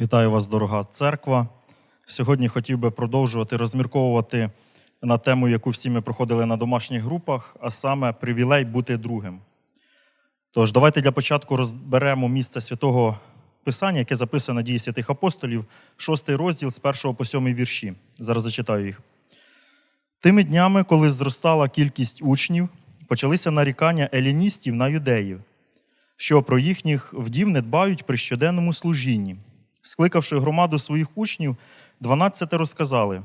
Вітаю вас, дорога церква. Сьогодні хотів би продовжувати розмірковувати на тему, яку всі ми проходили на домашніх групах, а саме привілей бути другим. Тож, давайте для початку розберемо місце святого Писання, яке записано дії святих апостолів, шостий розділ з першого по сьомий вірші. Зараз зачитаю їх. Тими днями, коли зростала кількість учнів, почалися нарікання еліністів на юдеїв, що про їхніх вдів не дбають при щоденному служінні. Скликавши громаду своїх учнів, дванадцяти розказали: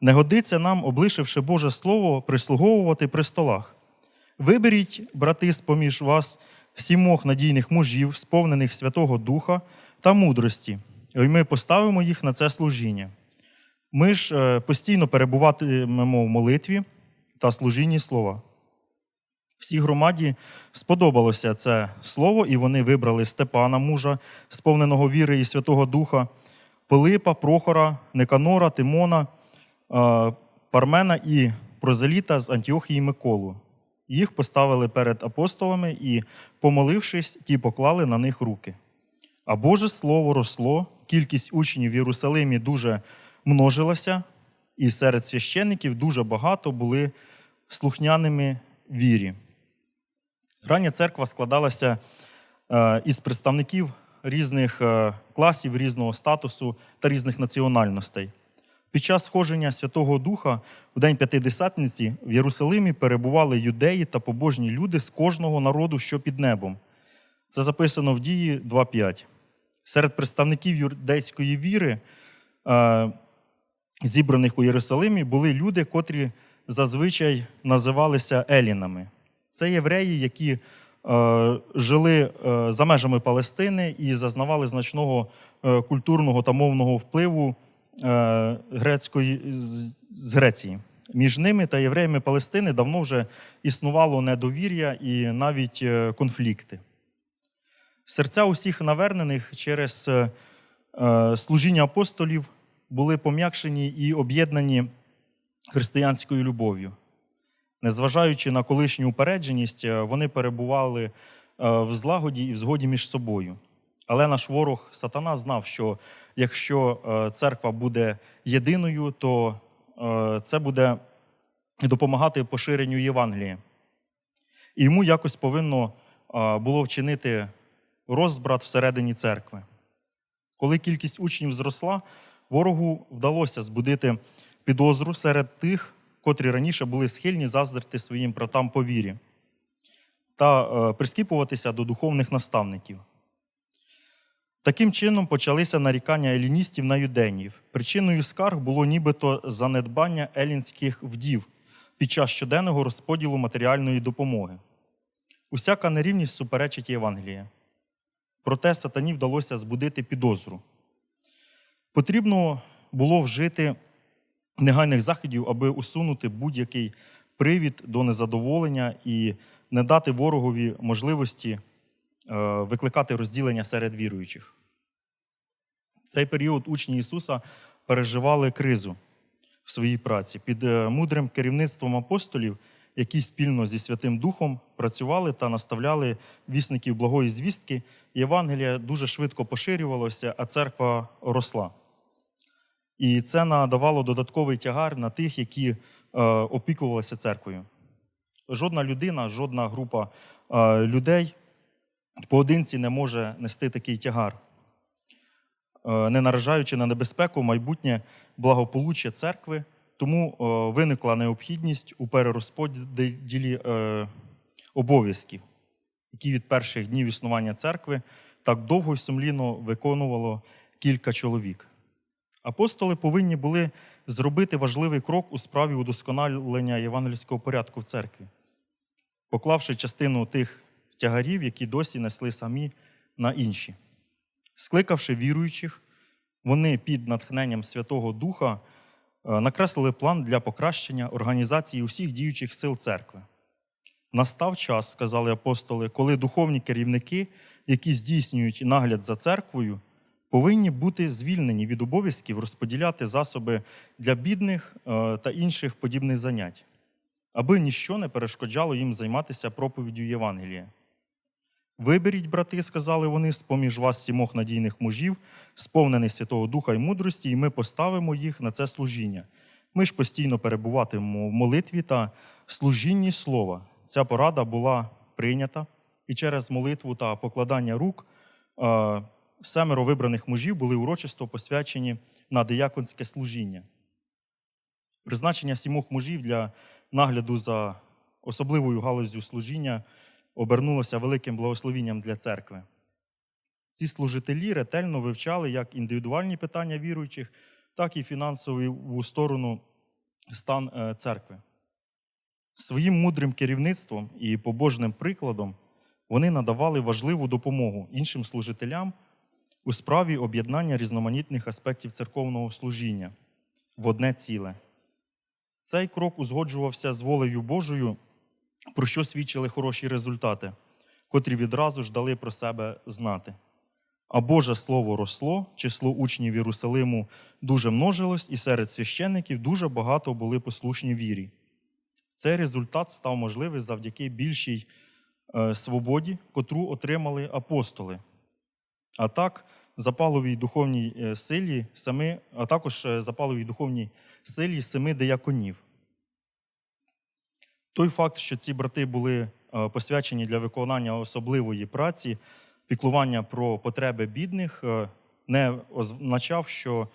не годиться нам, облишивши Боже Слово, прислуговувати при столах. Виберіть, брати, з-поміж вас сімох надійних мужів, сповнених Святого Духа та мудрості, і ми поставимо їх на це служіння. Ми ж е, постійно перебуватимемо в молитві та служінні слова. Всій громаді сподобалося це слово, і вони вибрали Степана, мужа, сповненого віри і Святого Духа, Пилипа, Прохора, Никанора, Тимона, е, Пармена і Прозеліта з Антіохії Миколу. Їх поставили перед апостолами і, помолившись, ті поклали на них руки. А Боже Слово росло, кількість учнів в Єрусалимі дуже множилася, і серед священників дуже багато були слухняними вірі. Рання церква складалася е, із представників різних е, класів, різного статусу та різних національностей. Під час сходження Святого Духа в День П'ятидесятниці в Єрусалимі перебували юдеї та побожні люди з кожного народу, що під небом. Це записано в дії 2.5. Серед представників юдейської віри, е, зібраних у Єрусалимі, були люди, котрі зазвичай називалися елінами. Це євреї, які е, жили е, за межами Палестини і зазнавали значного е, культурного та мовного впливу е, грецької, з, з Греції. Між ними та євреями Палестини давно вже існувало недовір'я і навіть е, конфлікти. Серця усіх навернених через е, е, служіння апостолів були пом'якшені і об'єднані християнською любов'ю. Незважаючи на колишню упередженість, е, вони перебували е, в злагоді і в згоді між собою. Але наш ворог сатана знав, що якщо е, церква буде єдиною, то це буде допомагати поширенню Євангелія. І йому якось повинно було вчинити розбрат всередині церкви. Коли кількість учнів зросла, ворогу вдалося збудити підозру серед тих, котрі раніше були схильні заздрити своїм братам по вірі та е, прискіпуватися до духовних наставників. Таким чином почалися нарікання еліністів на юденів. Причиною скарг було нібито занедбання елінських вдів під час щоденного розподілу матеріальної допомоги. Усяка нерівність суперечить Євангелія. Проте сатані вдалося збудити підозру. Потрібно було вжити негайних заходів, аби усунути будь-який привід до незадоволення і не дати ворогові можливості е, викликати розділення серед віруючих. Цей період учні Ісуса переживали кризу в своїй праці під е, мудрим керівництвом апостолів, які спільно зі Святим Духом працювали та наставляли вісників благої звістки. Євангелія дуже швидко поширювалося, а церква росла. І це надавало додатковий тягар на тих, які е, опікувалися церквою. Жодна людина, жодна група е, людей поодинці не може нести такий тягар, е, не наражаючи на небезпеку майбутнє благополуччя церкви. Тому виникла необхідність у перерозподілі обов'язків, які від перших днів існування церкви так довго і сумлінно виконувало кілька чоловік. Апостоли повинні були зробити важливий крок у справі удосконалення євангельського порядку в церкві, поклавши частину тих тягарів, які досі несли самі на інші. Скликавши віруючих, вони під натхненням Святого Духа е, накреслили план для покращення організації усіх діючих сил церкви. Настав час, сказали апостоли, коли духовні керівники, які здійснюють нагляд за церквою, повинні бути звільнені від обов'язків розподіляти засоби для бідних е, та інших подібних занять, аби ніщо не перешкоджало їм займатися проповіддю Євангелія. Виберіть, брати, сказали вони, з-поміж вас сімох надійних мужів, сповнений Святого Духа і мудрості, і ми поставимо їх на це служіння. Ми ж постійно перебуватимемо в молитві та служінні слова. Ця порада була прийнята, і через молитву та покладання рук е, семеро вибраних мужів були урочисто посвячені на дияконське служіння. Призначення сімох мужів для нагляду за особливою галузю служіння обернулося великим благословінням для церкви. Ці служителі ретельно вивчали як індивідуальні питання віруючих, так і фінансову сторону стан е, церкви. Своїм мудрим керівництвом і побожним прикладом вони надавали важливу допомогу іншим служителям у справі об'єднання різноманітних аспектів церковного служіння в одне ціле. Цей крок узгоджувався з волею Божою, про що свідчили хороші результати, котрі відразу ж дали про себе знати. А Боже Слово росло, число учнів Єрусалиму дуже множилось, і серед священників дуже багато були послушні вірі. Цей результат став можливий завдяки більшій е, свободі, котру отримали апостоли. А так, запаловій духовній е, силі семи, а також е, запаловій духовній силі семи дияконів. Той факт, що ці брати були е, посвячені для виконання особливої праці, піклування про потреби бідних, не означав, що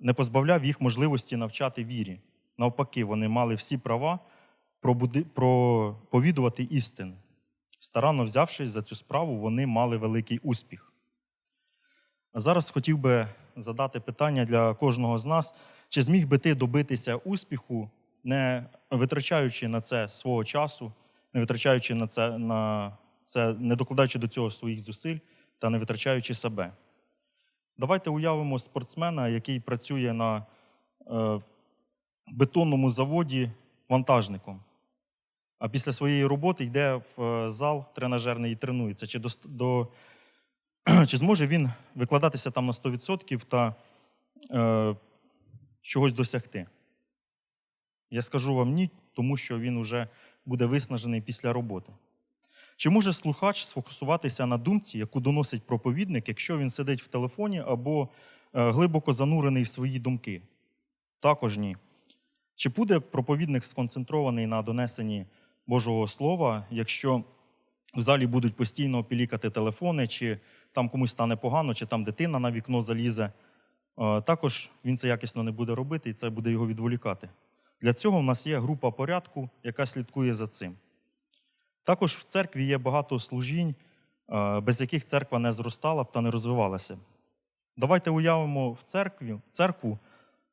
не позбавляв їх можливості навчати вірі. Навпаки, вони мали всі права проповідувати істин. Старанно взявшись за цю справу, вони мали великий успіх. А зараз хотів би задати питання для кожного з нас: чи зміг би ти добитися успіху, не витрачаючи на це свого часу, не витрачаючи на це, на це, не докладаючи до цього своїх зусиль та не витрачаючи себе? Давайте уявимо спортсмена, який працює на е, бетонному заводі вантажником. А після своєї роботи йде в е, зал тренажерний і тренується. Чи, до, до, чи зможе він викладатися там на 100% та е, чогось досягти? Я скажу вам ні, тому що він вже буде виснажений після роботи. Чи може слухач сфокусуватися на думці, яку доносить проповідник, якщо він сидить в телефоні або е, глибоко занурений в свої думки? Також ні. Чи буде проповідник сконцентрований на донесенні Божого Слова, якщо в залі будуть постійно пілікати телефони, чи там комусь стане погано, чи там дитина на вікно залізе? Е, Також він це якісно не буде робити, і це буде його відволікати. Для цього в нас є група порядку, яка слідкує за цим. Також в церкві є багато служінь, е, без яких церква не зростала б та не розвивалася. Давайте уявимо в церкві, церкву,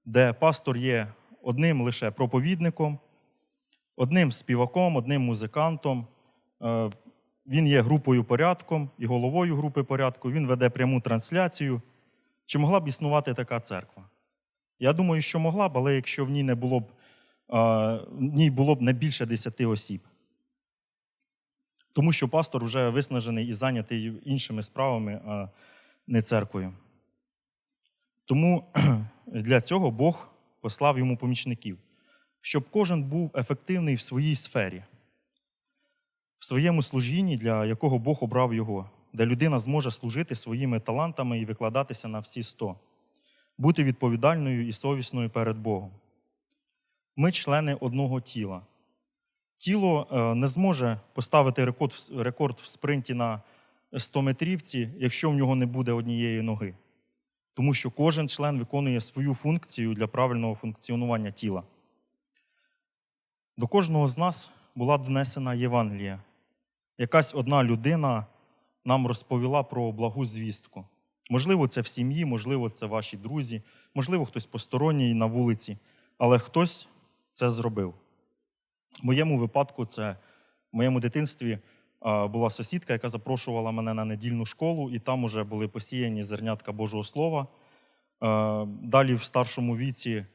де пастор є одним лише проповідником, одним співаком, одним музикантом. Е, Він є групою порядком і головою групи порядку, він веде пряму трансляцію. Чи могла б існувати така церква? Я думаю, що могла б, але якщо в ній не було б, е, в ній було б не більше 10 осіб. Тому що пастор вже виснажений і зайнятий іншими справами, а не церквою. Тому для цього Бог послав йому помічників, щоб кожен був ефективний в своїй сфері, в своєму служінні, для якого Бог обрав його, де людина зможе служити своїми талантами і викладатися на всі сто, бути відповідальною і совісною перед Богом. Ми члени одного тіла. Тіло е, не зможе поставити рекорд, в- спринті на 100 метрівці, якщо в нього не буде однієї ноги. Тому що кожен член виконує свою функцію для правильного функціонування тіла. До кожного з нас була донесена Євангелія. Якась одна людина нам розповіла про благу звістку. Можливо, це в сім'ї, можливо, це ваші друзі, можливо, хтось посторонній на вулиці, але хтось це зробив. В моєму випадку, це в моєму дитинстві була сусідка, яка запрошувала мене на недільну школу, і там уже були посіяні зернятка Божого Слова. Е, Далі в старшому віці, е,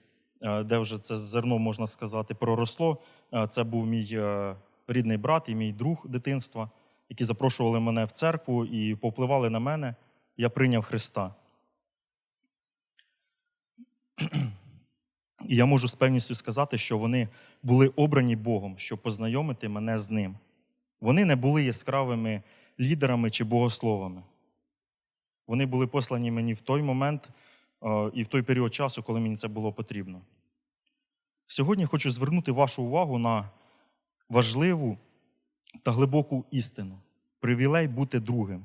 де вже це зерно, можна сказати, проросло, е, це був мій е, рідний брат і мій друг дитинства, які запрошували мене в церкву і повпливали на мене. Я прийняв Христа. І я можу з певністю сказати, що вони були обрані Богом, щоб познайомити мене з ним. Вони не були яскравими лідерами чи богословами. Вони були послані мені в той момент е, і в той період часу, коли мені це було потрібно. Сьогодні хочу звернути вашу увагу на важливу та глибоку істину привілей бути другим.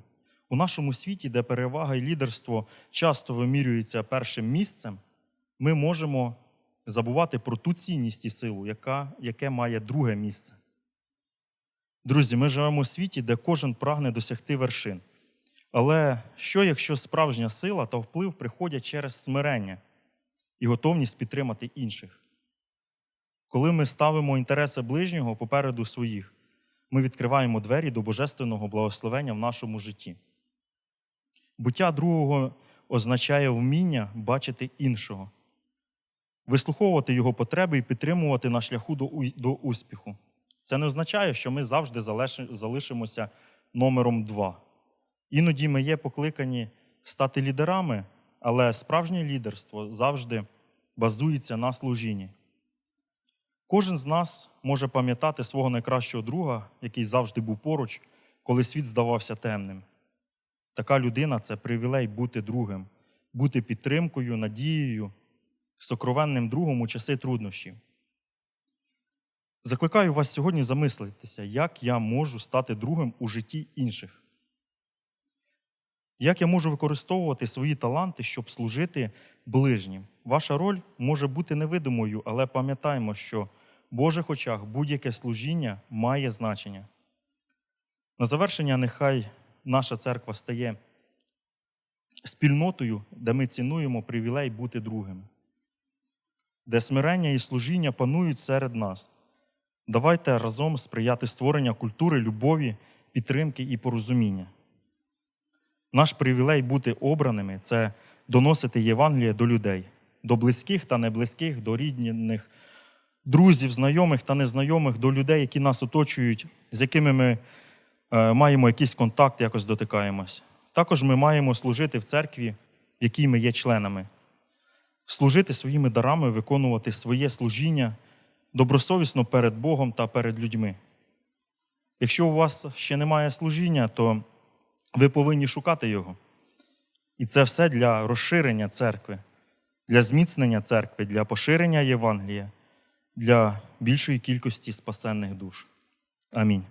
У нашому світі, де перевага і лідерство часто вимірюються першим місцем, ми можемо забувати про ту цінність і силу, яка, яке має друге місце. Друзі, ми живемо у світі, де кожен прагне досягти вершин. Але що, якщо справжня сила та вплив приходять через смирення і готовність підтримати інших? Коли ми ставимо інтереси ближнього попереду своїх, ми відкриваємо двері до божественного благословення в нашому житті. Буття другого означає вміння бачити іншого, вислуховувати його потреби і підтримувати на шляху до, успіху. Це не означає, що ми завжди залишимося номером два. Іноді ми є покликані стати лідерами, але справжнє лідерство завжди базується на служінні. Кожен з нас може пам'ятати свого найкращого друга, який завжди був поруч, коли світ здавався темним. Така людина це привілей бути другим, бути підтримкою, надією, сокровенним другом у часи труднощів. Закликаю вас сьогодні замислитися, як я можу стати другим у житті інших. Як я можу використовувати свої таланти, щоб служити ближнім? Ваша роль може бути невидимою, але пам'ятаємо, що в Божих очах будь-яке служіння має значення. На завершення, нехай наша церква стає спільнотою, де ми цінуємо привілей бути другими, де смирення і служіння панують серед нас. Давайте разом сприяти створення культури любові, підтримки і порозуміння. Наш привілей бути обраними це доносити Євангеліє до людей, до близьких та неблизьких, до рідних, друзів, знайомих та незнайомих, до людей, які нас оточують, з якими ми е, маємо якийсь контакт, якось дотикаємось. Також ми маємо служити в церкві, в якій ми є членами, служити своїми дарами, виконувати своє служіння добросовісно перед Богом та перед людьми. Якщо у вас ще немає служіння, то ви повинні шукати його. І це все для розширення церкви, для зміцнення церкви, для поширення Євангелія, для більшої кількості спасенних душ. Амінь.